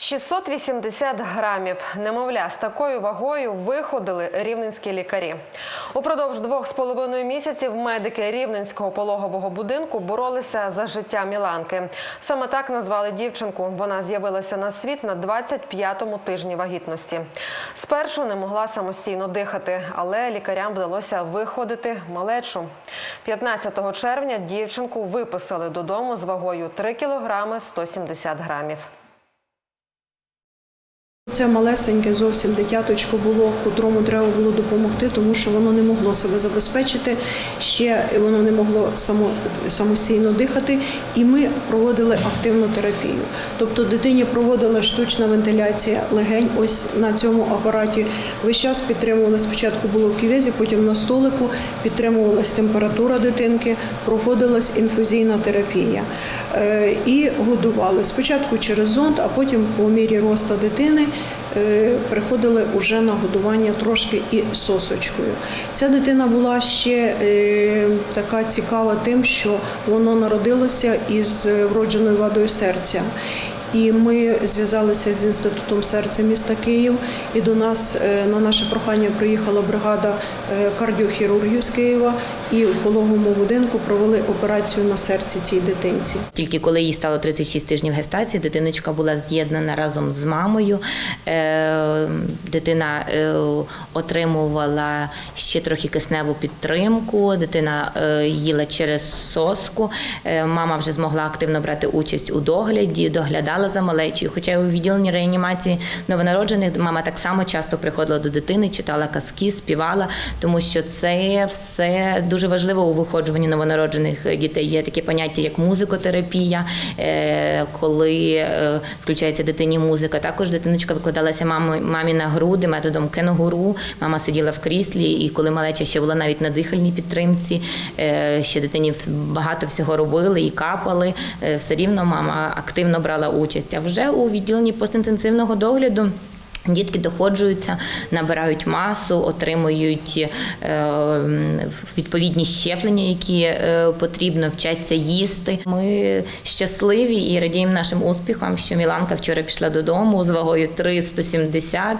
680 грамів немовля з такою вагою виходили рівненські лікарі. Упродовж двох з половиною місяців медики рівненського пологового будинку боролися за життя Міланки. Саме так назвали дівчинку. Вона з'явилася на світ на 25-му тижні вагітності. Спершу не могла самостійно дихати, але лікарям вдалося виходити малечу. 15 червня дівчинку виписали додому з вагою 3 кілограми 170 грамів. Це малесеньке зовсім дитяточко було, котрому треба було допомогти, тому що воно не могло себе забезпечити, ще воно не могло само, самостійно дихати, і ми проводили активну терапію. Тобто дитині проводила штучна вентиляція легень. Ось на цьому апараті весь час підтримували. Спочатку було в кювезі, потім на столику, підтримувалась температура дитинки, проводилась інфузійна терапія. Е, І годували спочатку через зонд, а потім по мірі росту дитини е, приходили уже на годування трошки і сосочкою. Ця дитина була ще е, така цікава тим, що воно народилося із вродженою вадою серця. І ми зв'язалися з інститутом серця міста Київ. І до нас е, на наше прохання приїхала бригада е, кардіохірургів з Києва і в пологовому будинку провели операцію на серці цій дитинці. Тільки коли їй стало 36 тижнів гестації, дитиночка була з'єднана разом з мамою. Е, Дитина отримувала ще трохи кисневу підтримку. Дитина їла через соску. Мама вже змогла активно брати участь у догляді, доглядала за малечою. Хоча у відділенні реанімації новонароджених мама так само часто приходила до дитини, читала казки, співала, тому що це все дуже важливо у виходжуванні новонароджених дітей. Є таке поняття, як музикотерапія, е, коли е, включається дитині музика. Також дитиночка викладалася мамі, на груди методом кенгуру. Мама сиділа в кріслі, і коли малеча ще була навіть на дихальній підтримці, е, ще дитині багато всього робили і капали. Все рівно мама активно брала участь. А вже у відділенні постінтенсивного догляду. Дітки доходжуються, набирають масу, отримують е, відповідні щеплення, які е, потрібно, вчаться їсти. Ми щасливі і радіємо нашим успіхам, що Міланка вчора пішла додому з вагою 370.